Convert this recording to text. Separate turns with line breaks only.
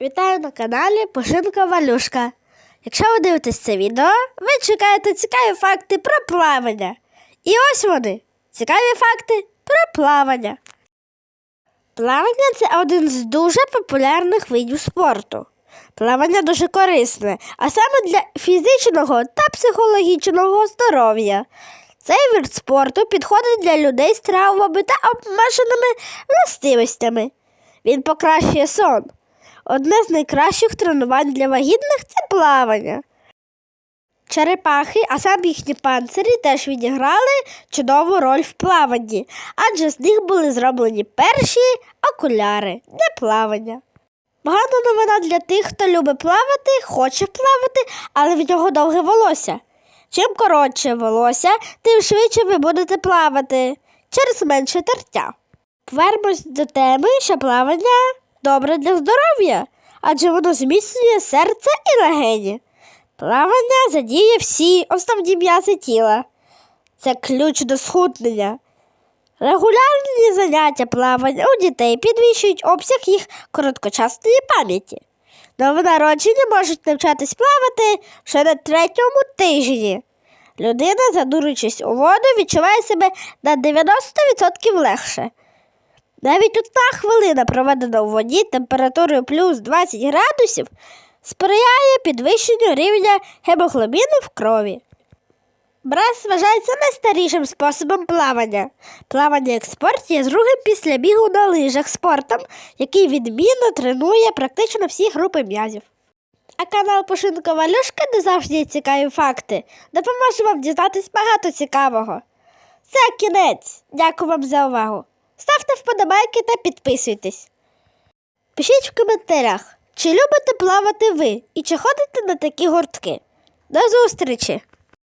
Вітаю на каналі Пушинка Валюшка. Якщо ви дивитесь це відео, ви чекаєте цікаві факти про плавання. І ось вони цікаві факти про плавання. Плавання це один з дуже популярних видів спорту. Плавання дуже корисне, а саме для фізичного та психологічного здоров'я. Цей вид спорту підходить для людей з травмами та обмеженими властивостями. Він покращує сон. Одне з найкращих тренувань для вагітних це плавання. Черепахи, а саме їхні панцирі теж відіграли чудову роль в плаванні, адже з них були зроблені перші окуляри для плавання. Погана новина для тих, хто любить плавати, хоче плавати, але в нього довге волосся. Чим коротше волосся, тим швидше ви будете плавати через менше тертя. Повернемось до теми, що плавання добре для здоров'я, адже воно зміцнює серце і легені. Плавання задіє всі основні м'язи тіла. Це ключ до схуднення. Регулярні заняття плавання у дітей підвищують обсяг їх короткочасної пам'яті. Новонароджені можуть навчатись плавати ще на третьому тижні. Людина, занурюючись у воду, відчуває себе на 90% легше. Навіть одна хвилина, проведена у воді температурою плюс 20 градусів, сприяє підвищенню рівня гемоглобіну в крові. Брас вважається найстарішим способом плавання. Плавання як спорт є другим після бігу на лижах спортом, який відмінно тренує практично всі групи м'язів. А канал Пошинка Валюшка, де завжди є цікаві факти, допоможе вам дізнатись багато цікавого. Це кінець. Дякую вам за увагу. Ставте вподобайки та підписуйтесь. Пишіть в коментарях, чи любите плавати ви і чи ходите на такі гуртки. До зустрічі!